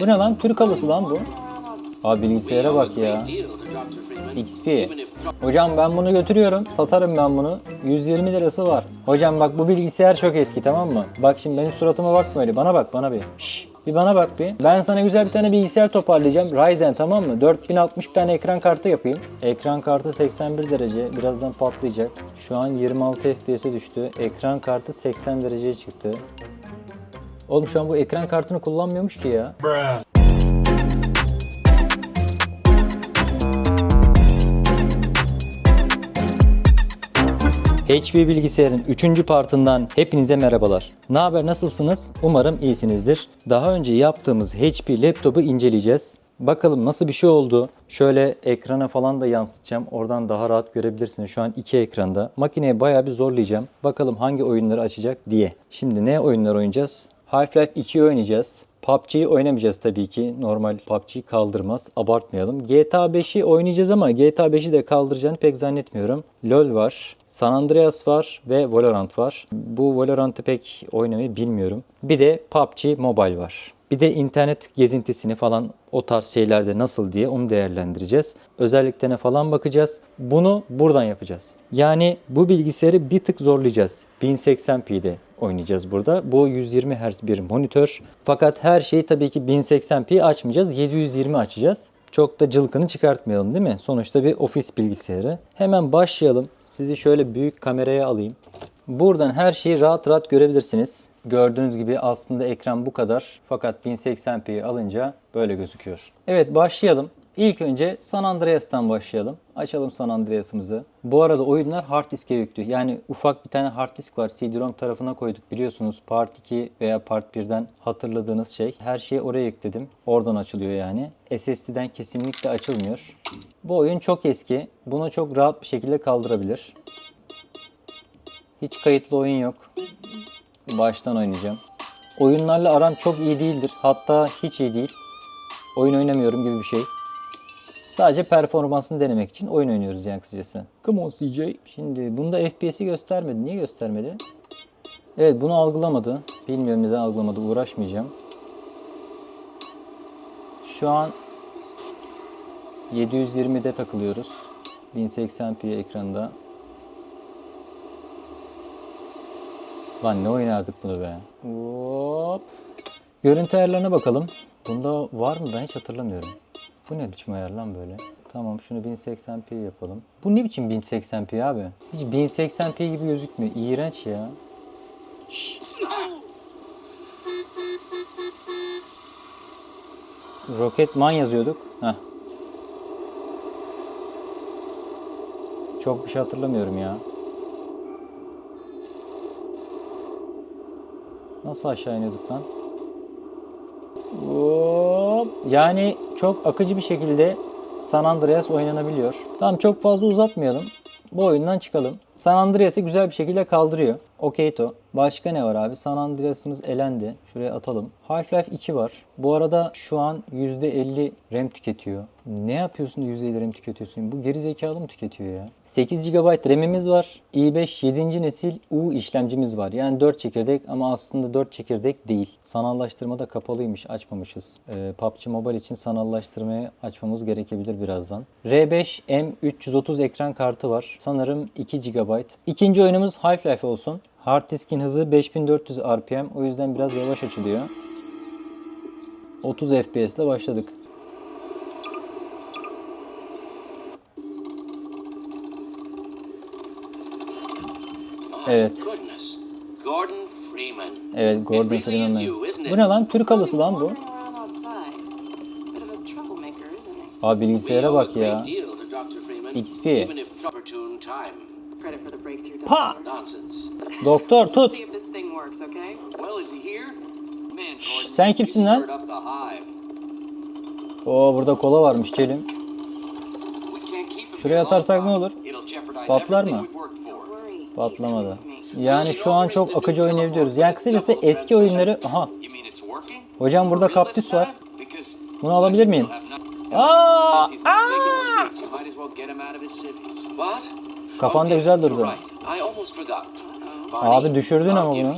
Bu ne lan? Türk halısı lan bu. Abi bilgisayara bak ya. XP. Hocam ben bunu götürüyorum. Satarım ben bunu. 120 lirası var. Hocam bak bu bilgisayar çok eski tamam mı? Bak şimdi benim suratıma bakma öyle. Bana bak bana bir. Şşş. Bir bana bak bir. Ben sana güzel bir tane bilgisayar toparlayacağım. Ryzen tamam mı? 4060 bir tane ekran kartı yapayım. Ekran kartı 81 derece. Birazdan patlayacak. Şu an 26 FPS'e düştü. Ekran kartı 80 dereceye çıktı. Oğlum şu an bu ekran kartını kullanmıyormuş ki ya. HP bilgisayarın 3. partından hepinize merhabalar. Ne haber nasılsınız? Umarım iyisinizdir. Daha önce yaptığımız HP laptopu inceleyeceğiz. Bakalım nasıl bir şey oldu. Şöyle ekrana falan da yansıtacağım. Oradan daha rahat görebilirsiniz. Şu an iki ekranda. Makineyi bayağı bir zorlayacağım. Bakalım hangi oyunları açacak diye. Şimdi ne oyunlar oynayacağız? Half-Life 2'yi oynayacağız. PUBG'yi oynamayacağız tabii ki. Normal PUBG kaldırmaz. Abartmayalım. GTA 5'i oynayacağız ama GTA 5'i de kaldıracağını pek zannetmiyorum. LoL var. San Andreas var ve Valorant var. Bu Valorant'ı pek oynamayı bilmiyorum. Bir de PUBG Mobile var. Bir de internet gezintisini falan o tarz şeylerde nasıl diye onu değerlendireceğiz. Özelliklerine falan bakacağız. Bunu buradan yapacağız. Yani bu bilgisayarı bir tık zorlayacağız. 1080p'de oynayacağız burada. Bu 120 Hz bir monitör. Fakat her şeyi tabii ki 1080p açmayacağız. 720 açacağız. Çok da cılkını çıkartmayalım değil mi? Sonuçta bir ofis bilgisayarı. Hemen başlayalım. Sizi şöyle büyük kameraya alayım. Buradan her şeyi rahat rahat görebilirsiniz. Gördüğünüz gibi aslında ekran bu kadar. Fakat 1080p'yi alınca böyle gözüküyor. Evet başlayalım. İlk önce San Andreas'tan başlayalım. Açalım San Andreas'ımızı. Bu arada oyunlar hard diske yüklü. Yani ufak bir tane hard disk var. CD-ROM tarafına koyduk biliyorsunuz. Part 2 veya Part 1'den hatırladığınız şey. Her şeyi oraya yükledim. Oradan açılıyor yani. SSD'den kesinlikle açılmıyor. Bu oyun çok eski. Bunu çok rahat bir şekilde kaldırabilir. Hiç kayıtlı oyun yok. Baştan oynayacağım. Oyunlarla aram çok iyi değildir. Hatta hiç iyi değil. Oyun oynamıyorum gibi bir şey. Sadece performansını denemek için oyun oynuyoruz yani kısacası. Come on CJ. Şimdi bunda FPS'i göstermedi. Niye göstermedi? Evet bunu algılamadı. Bilmiyorum neden algılamadı. Uğraşmayacağım. Şu an 720'de takılıyoruz. 1080p ekranında. Lan ne oynardık bunu be. Hop. Görüntü ayarlarına bakalım. Bunda var mı ben hiç hatırlamıyorum. Bu ne biçim ayar lan böyle? Tamam şunu 1080p yapalım. Bu ne biçim 1080p abi? Hiç 1080p gibi gözükmüyor. İğrenç ya. Şşş. Rocketman yazıyorduk. Heh. Çok bir şey hatırlamıyorum ya. Nasıl aşağı iniyorduk lan? Hop. Yani çok akıcı bir şekilde San Andreas oynanabiliyor. Tamam çok fazla uzatmayalım. Bu oyundan çıkalım. San Andreas'ı güzel bir şekilde kaldırıyor. Okey to. Başka ne var abi? San Andreas'ımız elendi. Şuraya atalım. Half-Life 2 var. Bu arada şu an %50 RAM tüketiyor. Ne yapıyorsun da %50 RAM tüketiyorsun? Bu geri zekalı mı tüketiyor ya? 8 GB RAM'imiz var. i5 7. nesil U işlemcimiz var. Yani 4 çekirdek ama aslında 4 çekirdek değil. Sanallaştırma da kapalıymış. Açmamışız. Ee, PUBG Mobile için sanallaştırmayı açmamız gerekebilir birazdan. R5 M330 ekran kartı var. Sanırım 2 GB. İkinci oyunumuz Half-Life olsun. Hard diskin hızı 5400 RPM. O yüzden biraz yavaş açılıyor. 30 FPS ile başladık. Evet. Evet Gordon Freeman. Bu ne lan? Türk halısı lan bu. Abi bilgisayara bak ya. XP. Even if opportune time. Credit for the breakthrough. Pa! Nonsense. Doktor Let's tut. see if this thing works, okay? Well, is he here? Man, Gordon, sen kimsin lan? Oo burada kola varmış içelim. We can't keep him Şuraya atarsak ne olur? It'll jeopardize Patlar everything mı? Patlamadı. Yani şu an çok akıcı oynayabiliyoruz. Yani kısacası eski oyunları... Aha hocam burada this var. Bunu alabilir miyim? Aa! Kafan da güzel durdu. Abi düşürdün ama bunu.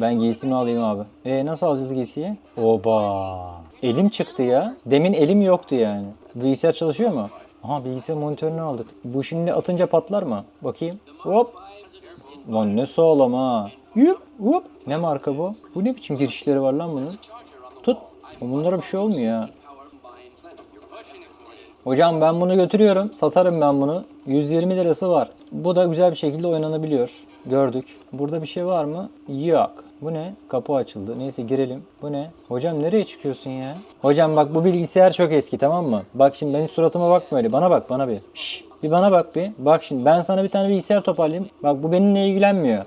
Ben giysimi alayım abi. E nasıl alacağız giysiyi? Oba. Elim çıktı ya. Demin elim yoktu yani. Bilgisayar çalışıyor mu? Aha bilgisayar monitörünü aldık. Bu şimdi atınca patlar mı? Bakayım. Hop. Lan ne sağlam ha. Yup yup. Ne marka bu? Bu ne biçim girişleri var lan bunun? Tut. Bunlara bir şey olmuyor ha. Hocam ben bunu götürüyorum. Satarım ben bunu. 120 lirası var. Bu da güzel bir şekilde oynanabiliyor. Gördük. Burada bir şey var mı? Yok. Bu ne? Kapı açıldı. Neyse girelim. Bu ne? Hocam nereye çıkıyorsun ya? Hocam bak bu bilgisayar çok eski tamam mı? Bak şimdi benim suratıma bakma öyle. Bana bak bana bir. Şşş. Bir bana bak bir. Bak şimdi ben sana bir tane bilgisayar toparlayayım. Bak bu benimle ilgilenmiyor.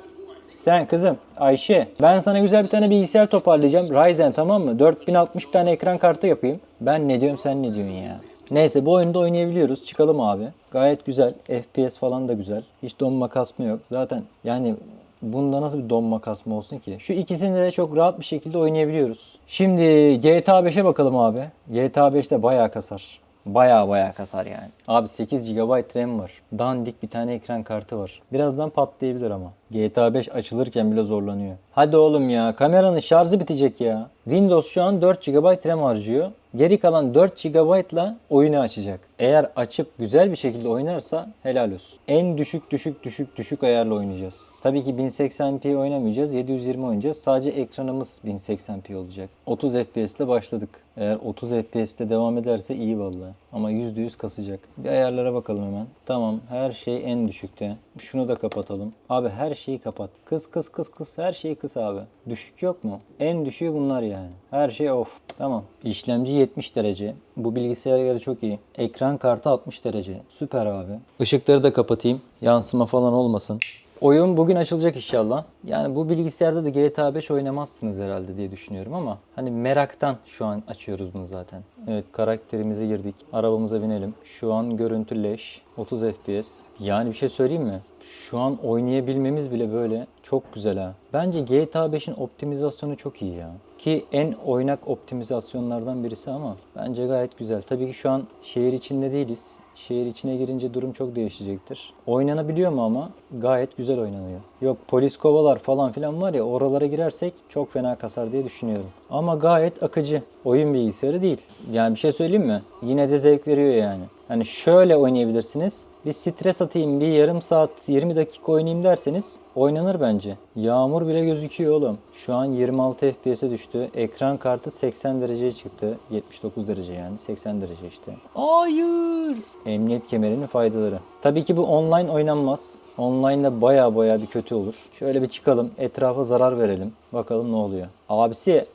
Sen kızım Ayşe ben sana güzel bir tane bilgisayar toparlayacağım. Ryzen tamam mı? 4060 bir tane ekran kartı yapayım. Ben ne diyorum sen ne diyorsun ya? Neyse bu oyunda oynayabiliyoruz. Çıkalım abi. Gayet güzel. FPS falan da güzel. Hiç donma kasma yok. Zaten yani bunda nasıl bir donma kasma olsun ki? Şu ikisini de çok rahat bir şekilde oynayabiliyoruz. Şimdi GTA 5'e bakalım abi. GTA 5'te bayağı kasar. Baya baya kasar yani. Abi 8 GB RAM var. Dandik bir tane ekran kartı var. Birazdan patlayabilir ama. GTA 5 açılırken bile zorlanıyor. Hadi oğlum ya kameranın şarjı bitecek ya. Windows şu an 4 GB RAM harcıyor. Geri kalan 4 GB ile oyunu açacak. Eğer açıp güzel bir şekilde oynarsa helal olsun. En düşük düşük düşük düşük ayarla oynayacağız. Tabii ki 1080p oynamayacağız. 720 oynayacağız. Sadece ekranımız 1080p olacak. 30 FPS ile başladık. Eğer 30 FPS'te devam ederse iyi vallahi. Ama %100 kasacak. Bir ayarlara bakalım hemen. Tamam her şey en düşükte. Şunu da kapatalım. Abi her şeyi kapat. Kıs kıs kıs kıs her şeyi kıs abi. Düşük yok mu? En düşüğü bunlar yani. Her şey off. Tamam. İşlemci 70 derece. Bu bilgisayara göre çok iyi. Ekran kartı 60 derece. Süper abi. Işıkları da kapatayım. Yansıma falan olmasın. Oyun bugün açılacak inşallah. Yani bu bilgisayarda da GTA 5 oynamazsınız herhalde diye düşünüyorum ama hani meraktan şu an açıyoruz bunu zaten. Evet karakterimize girdik. Arabamıza binelim. Şu an görüntü leş. 30 FPS. Yani bir şey söyleyeyim mi? Şu an oynayabilmemiz bile böyle çok güzel ha. Bence GTA 5'in optimizasyonu çok iyi ya. Ki en oynak optimizasyonlardan birisi ama bence gayet güzel. Tabii ki şu an şehir içinde değiliz. Şehir içine girince durum çok değişecektir. Oynanabiliyor mu ama? Gayet güzel oynanıyor. Yok polis kovalar falan filan var ya oralara girersek çok fena kasar diye düşünüyorum. Ama gayet akıcı. Oyun bilgisayarı değil. Yani bir şey söyleyeyim mi? Yine de zevk veriyor yani. Hani şöyle oynayabilirsiniz. Bir stres atayım, bir yarım saat, 20 dakika oynayayım derseniz oynanır bence. Yağmur bile gözüküyor oğlum. Şu an 26 FPS'e düştü. Ekran kartı 80 dereceye çıktı. 79 derece yani. 80 derece işte. Hayır. Emniyet kemerinin faydaları. Tabii ki bu online oynanmaz. Online'da baya baya bir kötü olur. Şöyle bir çıkalım. Etrafa zarar verelim. Bakalım ne oluyor. Abisi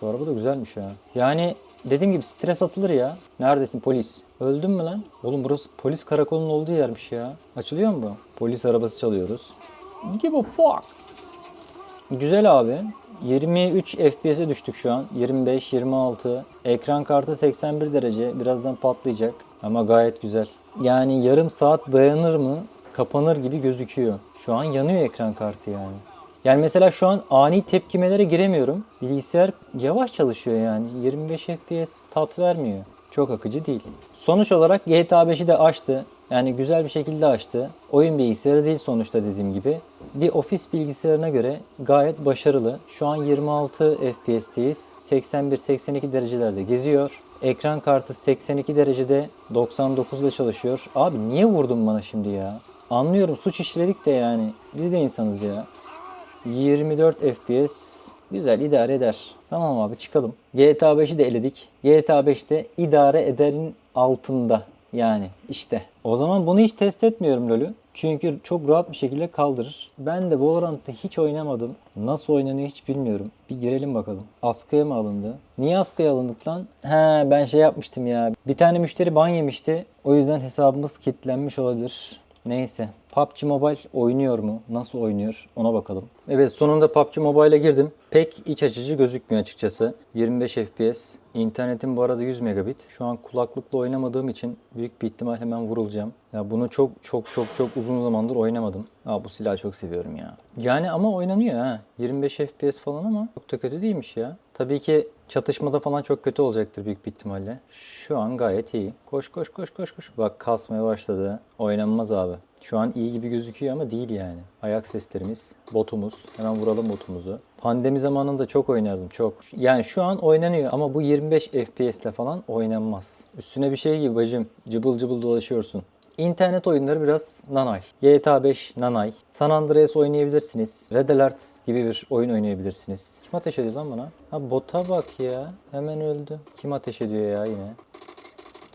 şu araba da güzelmiş ya. Yani dediğim gibi stres atılır ya. Neredesin polis? Öldün mü lan? Oğlum burası polis karakolunun olduğu yermiş ya. Açılıyor mu bu? Polis arabası çalıyoruz. Give a fuck. Güzel abi. 23 FPS'e düştük şu an. 25, 26. Ekran kartı 81 derece. Birazdan patlayacak. Ama gayet güzel. Yani yarım saat dayanır mı? Kapanır gibi gözüküyor. Şu an yanıyor ekran kartı yani. Yani mesela şu an ani tepkimelere giremiyorum. Bilgisayar yavaş çalışıyor yani. 25 FPS tat vermiyor. Çok akıcı değil. Sonuç olarak GTA 5'i de açtı. Yani güzel bir şekilde açtı. Oyun bilgisayarı değil sonuçta dediğim gibi. Bir ofis bilgisayarına göre gayet başarılı. Şu an 26 FPS'teyiz. 81-82 derecelerde geziyor. Ekran kartı 82 derecede 99'da çalışıyor. Abi niye vurdun bana şimdi ya? Anlıyorum suç işledik de yani. Biz de insanız ya. 24 FPS güzel idare eder. Tamam abi çıkalım. GTA 5'i de eledik. GTA 5'te idare ederin altında. Yani işte. O zaman bunu hiç test etmiyorum LoL'ü. Çünkü çok rahat bir şekilde kaldırır. Ben de Valorant'ta hiç oynamadım. Nasıl oynanıyor hiç bilmiyorum. Bir girelim bakalım. Askıya mı alındı? Niye askıya alındık lan? He ben şey yapmıştım ya. Bir tane müşteri ban yemişti. O yüzden hesabımız kilitlenmiş olabilir. Neyse. PUBG Mobile oynuyor mu? Nasıl oynuyor? Ona bakalım. Evet sonunda PUBG Mobile'e girdim. Pek iç açıcı gözükmüyor açıkçası. 25 FPS. İnternetim bu arada 100 megabit. Şu an kulaklıkla oynamadığım için büyük bir ihtimal hemen vurulacağım. Ya bunu çok çok çok çok uzun zamandır oynamadım. Aa bu silahı çok seviyorum ya. Yani ama oynanıyor ha. 25 FPS falan ama çok da kötü değilmiş ya. Tabii ki çatışmada falan çok kötü olacaktır büyük bir ihtimalle. Şu an gayet iyi. Koş koş koş koş koş. Bak kasmaya başladı. Oynanmaz abi. Şu an iyi gibi gözüküyor ama değil yani. Ayak seslerimiz, botumuz. Hemen vuralım botumuzu. Pandemi zamanında çok oynardım çok. Yani şu an oynanıyor ama bu 25 FPS ile falan oynanmaz. Üstüne bir şey gibi bacım cıbıl cıbıl dolaşıyorsun. İnternet oyunları biraz nanay. GTA 5 nanay. San Andreas oynayabilirsiniz. Red Alert gibi bir oyun oynayabilirsiniz. Kim ateş ediyor lan bana? Ha bota bak ya. Hemen öldü. Kim ateş ediyor ya yine?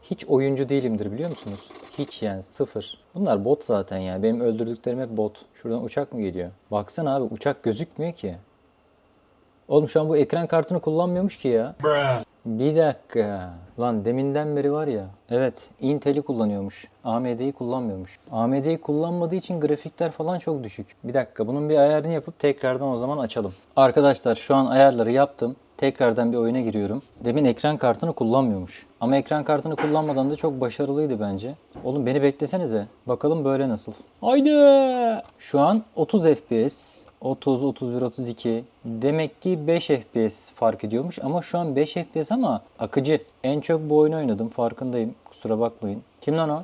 Hiç oyuncu değilimdir biliyor musunuz? Hiç yani sıfır. Bunlar bot zaten ya. Benim öldürdüklerim hep bot. Şuradan uçak mı geliyor? Baksana abi uçak gözükmüyor ki. Oğlum şu an bu ekran kartını kullanmıyormuş ki ya. Bir dakika. Lan deminden beri var ya. Evet Intel'i kullanıyormuş. AMD'yi kullanmıyormuş. AMD'yi kullanmadığı için grafikler falan çok düşük. Bir dakika bunun bir ayarını yapıp tekrardan o zaman açalım. Arkadaşlar şu an ayarları yaptım. Tekrardan bir oyuna giriyorum. Demin ekran kartını kullanmıyormuş. Ama ekran kartını kullanmadan da çok başarılıydı bence. Oğlum beni beklesenize. Bakalım böyle nasıl. Haydi. Şu an 30 FPS. 30, 31, 32. Demek ki 5 FPS fark ediyormuş ama şu an 5 FPS ama akıcı. En çok bu oyunu oynadım farkındayım. Kusura bakmayın. Kim lan o?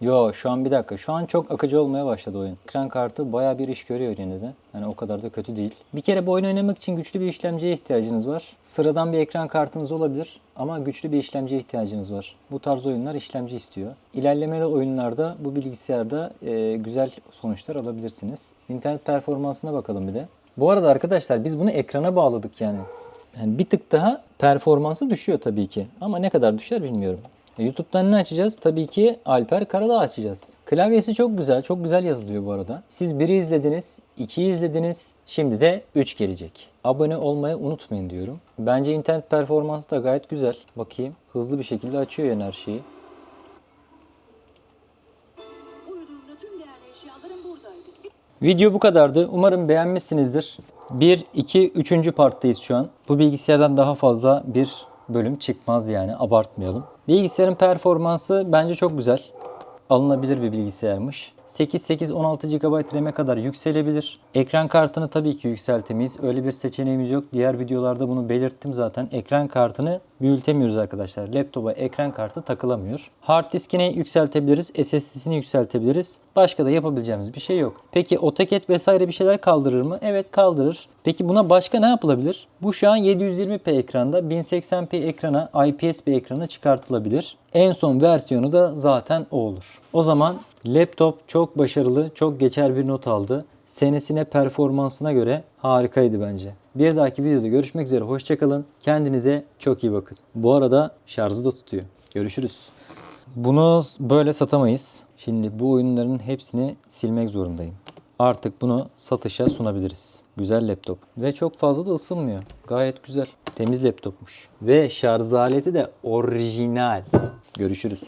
Yo şu an bir dakika. Şu an çok akıcı olmaya başladı oyun. Ekran kartı baya bir iş görüyor yine de. Yani o kadar da kötü değil. Bir kere bu oyunu oynamak için güçlü bir işlemciye ihtiyacınız var. Sıradan bir ekran kartınız olabilir ama güçlü bir işlemciye ihtiyacınız var. Bu tarz oyunlar işlemci istiyor. İlerlemeli oyunlarda bu bilgisayarda e, güzel sonuçlar alabilirsiniz. İnternet performansına bakalım bir de. Bu arada arkadaşlar biz bunu ekrana bağladık yani. Yani bir tık daha performansı düşüyor tabii ki. Ama ne kadar düşer bilmiyorum. YouTube'dan ne açacağız? Tabii ki Alper Karadağ açacağız. Klavyesi çok güzel, çok güzel yazılıyor bu arada. Siz biri izlediniz, ikiyi izlediniz, şimdi de 3 gelecek. Abone olmayı unutmayın diyorum. Bence internet performansı da gayet güzel. Bakayım. Hızlı bir şekilde açıyor yani her şeyi. Video bu kadardı. Umarım beğenmişsinizdir. 1, 2, 3. parttayız şu an. Bu bilgisayardan daha fazla bir bölüm çıkmaz yani abartmayalım. Bilgisayarın performansı bence çok güzel. Alınabilir bir bilgisayarmış. 8-8-16 GB RAM'e kadar yükselebilir. Ekran kartını tabii ki yükseltemeyiz. Öyle bir seçeneğimiz yok. Diğer videolarda bunu belirttim zaten. Ekran kartını büyütemiyoruz arkadaşlar. Laptopa ekran kartı takılamıyor. Hard diskini yükseltebiliriz. SSD'sini yükseltebiliriz. Başka da yapabileceğimiz bir şey yok. Peki AutoCAD vesaire bir şeyler kaldırır mı? Evet kaldırır. Peki buna başka ne yapılabilir? Bu şu an 720p ekranda 1080p ekrana IPS bir ekrana çıkartılabilir. En son versiyonu da zaten o olur. O zaman laptop çok başarılı, çok geçer bir not aldı. Senesine performansına göre harikaydı bence. Bir dahaki videoda görüşmek üzere. Hoşçakalın. Kendinize çok iyi bakın. Bu arada şarjı da tutuyor. Görüşürüz. Bunu böyle satamayız. Şimdi bu oyunların hepsini silmek zorundayım. Artık bunu satışa sunabiliriz. Güzel laptop. Ve çok fazla da ısınmıyor. Gayet güzel. Temiz laptopmuş. Ve şarj aleti de orijinal. Görüşürüz.